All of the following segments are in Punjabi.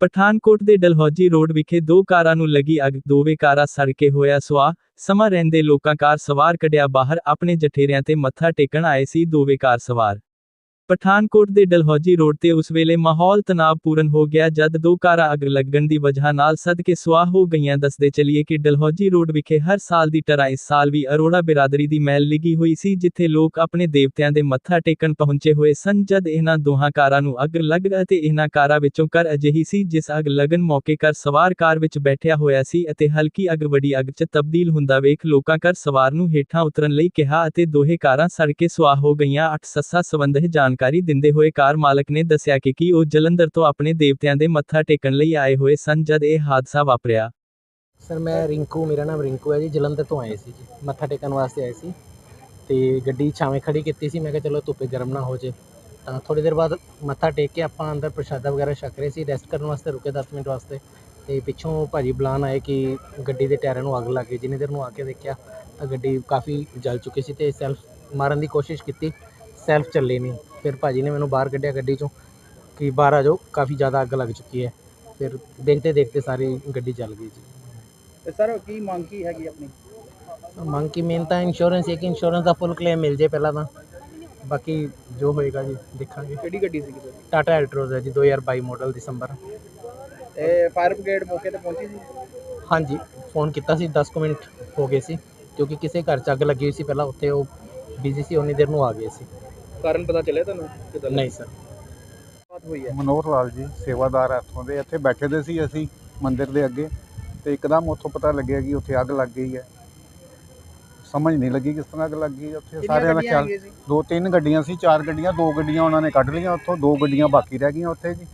ਪਠਾਨਕੋਟ ਦੇ ਡਲਹੌਜੀ ਰੋਡ ਵਿਖੇ ਦੋ ਕਾਰਾਂ ਨੂੰ ਲੱਗੀ ਅੱਗ। ਦੋਵੇਂ ਕਾਰਾਂ ਸੜ ਕੇ ਹੋਇਆ ਸੁਆਹ। ਸਮਾਂ ਰਹਿੰਦੇ ਲੋਕਾਂ ਕਾਰ ਸਵਾਰ ਕੱਢਿਆ ਬਾਹਰ। ਆਪਣੇ ਜਠੇਰਿਆਂ ਤੇ ਮੱਥਾ ਟੇਕਣ ਆਏ ਸੀ। ਦੋਵੇਂ ਕਾਰ ਸਵਾਰ ਪਠਾਨਕੋਟ ਦੇ ਡਲਹੌਜੀ ਰੋਡ ਤੇ ਉਸ ਵੇਲੇ ਮਾਹੌਲ ਤਣਾਅਪੂਰਨ ਹੋ ਗਿਆ ਜਦ ਦੋ ਕਾਰਾਂ ਅੱਗ ਲੱਗਣ ਦੀ ਵਜ੍ਹਾ ਨਾਲ ਸਦ ਕੇ ਸੁਆਹ ਹੋ ਗਈਆਂ ਦੱਸਦੇ ਚਲੀਏ ਕਿ ਡਲਹੌਜੀ ਰੋਡ ਵਿਖੇ ਹਰ ਸਾਲ ਦੀ ਤਰ੍ਹਾਂ ਇਸ ਸਾਲ ਵੀ ਅਰੋੜਾ ਬਿਰਾਦਰੀ ਦੀ ਮੈਲ ਲਿਗੀ ਹੋਈ ਸੀ, ਜਿੱਥੇ ਲੋਕ ਆਪਣੇ ਦੇਵਤਿਆਂ ਦੇ ਮੱਥਾ ਟੇਕਣ ਪਹੁੰਚੇ ਹੋਏ ਸਨ ਜਦ ਇਹਨਾਂ ਦੋਹਾਂ ਕਾਰਾਂ ਨੂੰ ਅੱਗ ਲੱਗ ਅਤੇ ਇਹਨਾਂ ਕਾਰਾਂ ਵਿੱਚੋਂ ਕਰ ਅਜਿਹੀ ਸੀ ਜਿਸ ਅੱਗ ਲੱਗਣ ਮੌਕੇ ਕਰ ਸਵਾਰ ਕਾਰ ਵਿੱਚ ਬੈਠਿਆ ਹੋਇਆ ਸੀ ਅਤੇ ਹਲਕੀ ਅੱਗ ਵੱਡੀ ਅੱਗ 'ਚ ਤਬਦੀਲ ਹੁੰਦਾ ਵੇਖ ਲੋਕਾਂ ਕਰ ਸਵਾਰ ਨੂੰ ਹੇਠਾਂ ਉਤਰਨ ਲਈ ਕਿਹਾ ਅਤੇ ਦੋਹੇ ਕਾਰਾਂ ਸੜ ਕੇ ਸੁਆਹ ਹੋ ਗਈਆਂ, ਅੱਠ ਸੱਸਾ ਜਾਣ ਜਾਣਕਾਰੀ ਦਿੰਦੇ ਹੋਏ ਕਾਰ ਮਾਲਕ ਨੇ ਦੱਸਿਆ ਕਿ ਕੀ ਉਹ ਜਲੰਧਰ ਤੋਂ ਆਪਣੇ ਦੇਵਤਿਆਂ ਦੇ ਮੱਥਾ ਟੇਕਣ ਲਈ ਆਏ ਹੋਏ ਸਨ ਜਦ ਇਹ ਹਾਦਸਾ ਵਾਪਰਿਆ। ਸਰ, ਮੈਂ ਰਿੰਕੂ, ਮੇਰਾ ਨਾਮ ਰਿੰਕੂ ਹੈ ਜੀ, ਜਲੰਧਰ ਤੋਂ ਆਏ ਸੀ ਜੀ, ਮੱਥਾ ਟੇਕਣ ਵਾਸਤੇ ਆਏ ਸੀ। ਤੇ ਗੱਡੀ ਛਾਵੇਂ ਖੜੀ ਕੀਤੀ ਸੀ, ਮੈਂ ਕਿਹਾ ਚਲੋ ਧੁੱਪੇ ਗਰਮ ਨਾ ਹੋ ਜੇ। ਤਾਂ ਥੋੜੀ ਦੇਰ ਬਾਅਦ ਮੱਥਾ ਟੇਕ ਕੇ ਆਪਾਂ ਅੰਦਰ ਪ੍ਰਸ਼ਾਦਾ ਵਗੈਰਾ ਛਕ ਰਹੇ ਸੀ ਰੈਸਟ ਕਰਨ ਵਾਸਤੇ ਰੁਕੇ 10 ਮਿੰਟ ਵਾਸਤੇ। ਤੇ ਪਿੱਛੋਂ ਭਾਜੀ ਬੁਲਾਣ ਆਏ ਕਿ ਗੱਡੀ ਦੇ ਟਾਇਰਾਂ ਨੂੰ ਅੱਗ ਲੱਗ ਗਈ। ਜਿੰਨੇ ਦੇਰ ਨੂੰ ਆ ਕੇ ਦੇਖਿਆ, ਤਾਂ ਗੱਡੀ ਕਾਫੀ ਜਲ ਚੁੱਕੀ ਸੀ ਤੇ ਸੈਲਫ ਮਾਰਨ ਦੀ ਕੋਸ਼ਿਸ਼ ਕੀਤੀ ਸੈਲਫ ਚੱਲੇ ਨਹੀਂ ਫਿਰ ਭਾਜੀ ਨੇ ਮੈਨੂੰ ਬਾਹਰ ਕੱਢਿਆ ਗੱਡੀ ਚੋਂ ਕਿ ਬਾਹਰ ਆ ਜਾਓ ਕਾਫੀ ਜ਼ਿਆਦਾ ਅੱਗ ਲੱਗ ਚੁੱਕੀ ਹੈ। ਫਿਰ ਦੇਖਦੇ ਦੇਖਦੇ ਸਾਰੀ ਗੱਡੀ ਜਲ ਗਈ ਜੀ। ਤੇ ਸਰ ਕੀ ਮੰਗ ਕੀ ਹੈਗੀ ਆਪਣੀ? ਮੰਗ ਕੀ ਮੇਨ ਤਾਂ ਇੰਸ਼ੋਰੈਂਸ ਹੈ ਕਿ ਇੰਸ਼ੋਰੈਂਸ ਦਾ ਫੁੱਲ ਕਲੇਮ ਮਿਲ ਜੇ ਪਹਿਲਾਂ ਤਾਂ। ਬਾਕੀ ਜੋ ਹੋਏਗਾ ਜੀ ਦੇਖਾਂਗੇ। ਕਿਹੜੀ ਗੱਡੀ ਸੀਗੀ ਸਰ? ਟਾਟਾ ਐਲਟਰੋਜ਼ ਹੈ ਜੀ 2022 ਮਾਡਲ ਦਸੰਬਰ। ਤੇ ਫਾਇਰ ਬ੍ਰਿਗੇਡ ਮੌਕੇ ਤੇ ਪਹੁੰਚੀ ਸੀ? ਹਾਂਜੀ ਫੋਨ ਕੀਤਾ ਸੀ 10 ਕੁ ਮਿੰਟ ਹੋ ਗਏ ਸੀ। ਕਿਉਂਕਿ ਕਿਸੇ ਘਰ 'ਚ ਅੱਗ ਲੱਗੀ ਹੋਈ ਸੀ ਪਹਿਲਾਂ ਉੱਥੇ ਉਹ ਬਿਜ਼ੀ ਸੀ ਉਨੀ ਦੇਰ ਨੂੰ ਆ ਗਏ ਸੀ। ਕਾਰਨ ਪਤਾ ਚੱਲਿਆ ਤੁਹਾਨੂੰ ਕਿਦਾਂ ਨਹੀਂ ਸਰ। ਬਾਤ ਹੋਈ ਹੈ। ਮਨੋਹਰ ਲਾਲ ਜੀ ਸੇਵਾਦਾਰ ਆ ਇੱਥੋਂ ਦੇ। ਇੱਥੇ ਬੈਠੇ ਦੇ ਸੀ ਅਸੀਂ ਮੰਦਿਰ ਦੇ ਅੱਗੇ। ਤੇ ਇੱਕਦਮ ਉੱਥੋਂ ਪਤਾ ਲੱਗਿਆ ਕਿ ਉੱਥੇ ਅੱਗ ਲੱਗ ਗਈ ਹੈ। ਸਮਝ ਨਹੀਂ ਲੱਗੀ ਕਿਸ ਤਰ੍ਹਾਂ ਅੱਗ ਲੱਗ ਗਈ ਉੱਥੇ। ਸਾਰਿਆਂ ਦਾ ਖਿਆਲ ਦੋ ਤਿੰਨ ਗੱਡੀਆਂ ਸੀ ਚਾਰ ਗੱਡੀਆਂ ਦੋ ਗੱਡੀਆਂ ਉਹਨਾਂ ਨੇ ਕੱਢ ਲਈਆਂ ਉੱਥੋਂ ਦੋ ਗੱਡੀਆਂ ਬਾਕੀ ਰਹਿ ਗਈਆਂ ਉੱਥੇ ਜੀ।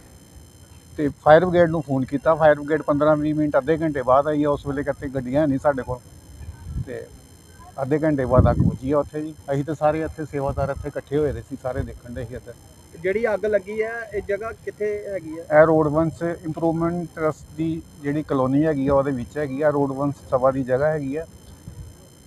ਤੇ ਫਾਇਰ ਬ੍ਰਿਗੇਡ ਨੂੰ ਫੋਨ ਕੀਤਾ। ਫਾਇਰ ਬ੍ਰਿਗੇਡ 15-20 ਮਿੰਟ ਅੱਧੇ ਘੰਟੇ ਬਾਅਦ ਆਈ ਆ ਉਸ ਵੇਲੇ ਕਿਤੇ ਗੱਡੀਆਂ ਨਹੀਂ ਸਾਡੇ ਕੋਲ। ਤੇ ਅੱਧੇ ਘੰਟੇ ਬਾਅਦ ਅੱਗ ਬੁਝੀ ਆ ਉੱਥੇ ਜੀ। ਅਸੀਂ ਤੇ ਸਾਰੇ ਇੱਥੇ ਸੇਵਾਦਾਰ ਇੱਥੇ ਇਕੱਠੇ ਹੋਏ ਦੇ ਸੀ ਸਾਰੇ ਦੇਖਣ ਦੇ ਸੀ ਇੱਧਰ ਜਿਹੜੀ ਅੱਗ ਲੱਗੀ ਹੈ ਇਹ ਜਗ੍ਹਾ ਕਿੱਥੇ ਹੈਗੀ ਹੈ ਇਹ ਰੋਡ ਵੰਸ ਇੰਪਰੂਵਮੈਂਟ ਟਰਸਟ ਦੀ ਜਿਹੜੀ ਕਲੋਨੀ ਹੈਗੀ ਆ ਉਹਦੇ ਵਿੱਚ ਹੈਗੀ ਆ। ਰੋਡ ਵੰਸ ਸਭਾ ਦੀ ਜਗ੍ਹਾ ਹੈਗੀ ਆ।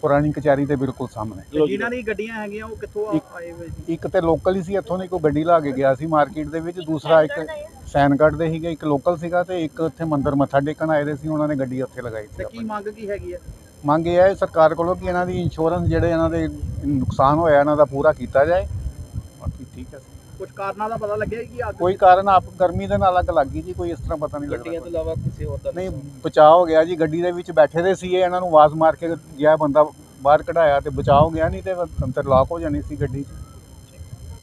ਪੁਰਾਣੀ ਕਚਹਿਰੀ ਦੇ ਬਿਲਕੁਲ ਸਾਹਮਣੇ। ਜਿਨ੍ਹਾਂ ਦੀ ਗੱਡੀਆਂ ਹੈਗੀਆਂ ਉਹ ਕਿੱਥੋਂ ਆ- ਆਏ ਹੋਏ ਸੀ? ਇੱਕ ਤੇ ਲੋਕਲ ਹੀ ਸੀ ਇੱਥੋਂ ਦੀ ਕੋਈ ਗੱਡੀ ਲਾ ਕੇ ਗਿਆ ਸੀ ਮਾਰਕੀਟ ਦੇ ਵਿੱਚ। ਦੂਸਰਾ ਇੱਕ ਸੈਨਗੜ੍ਹ ਦੇ ਸੀਗਾ ਇੱਕ ਲੋਕਲ ਸੀਗਾ ਤੇ ਇੱਕ ਉੱਥੇ ਮੰਦਿਰ ਮੱਥਾ ਟੇਕਣ ਆਏ ਦੇ ਸੀ ਉਹਨਾਂ ਨੇ ਗੱਡੀ ਉੱਥੇ ਲਗਾਈ ਸੀ ਕੀ ਆਪਣੀ। ਮੰਗ ਕੀ ਹੈਗੀ ਹੈ ਮੰਗ ਇਹ ਹੈ ਸਰਕਾਰ ਕੋਲੋਂ ਕਿ ਇਹਨਾਂ ਦੀ ਇੰਸ਼ੋਰੈਂਸ ਜਿਹੜੇ ਇਹਨਾਂ ਦੇ ਨੁਕਸਾਨ ਹੋਇਆ ਇਹਨਾਂ ਦਾ ਪੂਰਾ ਕੀਤਾ ਜਾਏ। ਬਾਕੀ ਠੀਕ ਹੈ। ਕੁਝ ਕਾਰਨਾਂ ਦਾ ਪਤਾ ਲੱਗਿਆ ਕਿ ਅੱਗ ਕੋਈ ਕਾਰਨ ਆਪ ਗਰਮੀ ਦੇ ਨਾਲ ਅੱਗ ਲੱਗ ਗਈ ਜੀ ਕੋਈ ਇਸ ਤਰ੍ਹਾਂ ਪਤਾ ਨਹੀਂ ਲੱਗਦਾ। ਗੱਡੀਆਂ ਤੋਂ ਇਲਾਵਾ ਕਿਸੇ ਹੋਰ ਦਾ ਨਹੀਂ ਬਚਾਅ ਹੋ ਗਿਆ ਜੀ ਗੱਡੀ ਦੇ ਵਿੱਚ ਬੈਠੇ ਦੇ ਸੀਗੇ ਇਹਨਾਂ ਨੂੰ ਆਵਾਜ਼ ਮਾਰ ਕੇ ਗਿਆ ਬੰਦਾ ਬਾਹਰ ਕਢਾਇਆ ਤੇ ਬਚਾਅ ਹੋ ਗਿਆ ਨਹੀਂ ਤੇ ਅੰਦਰ ਲਾਕ ਹੋ ਜਾਣੀ ਸੀ ਗੱਡੀ 'ਚ।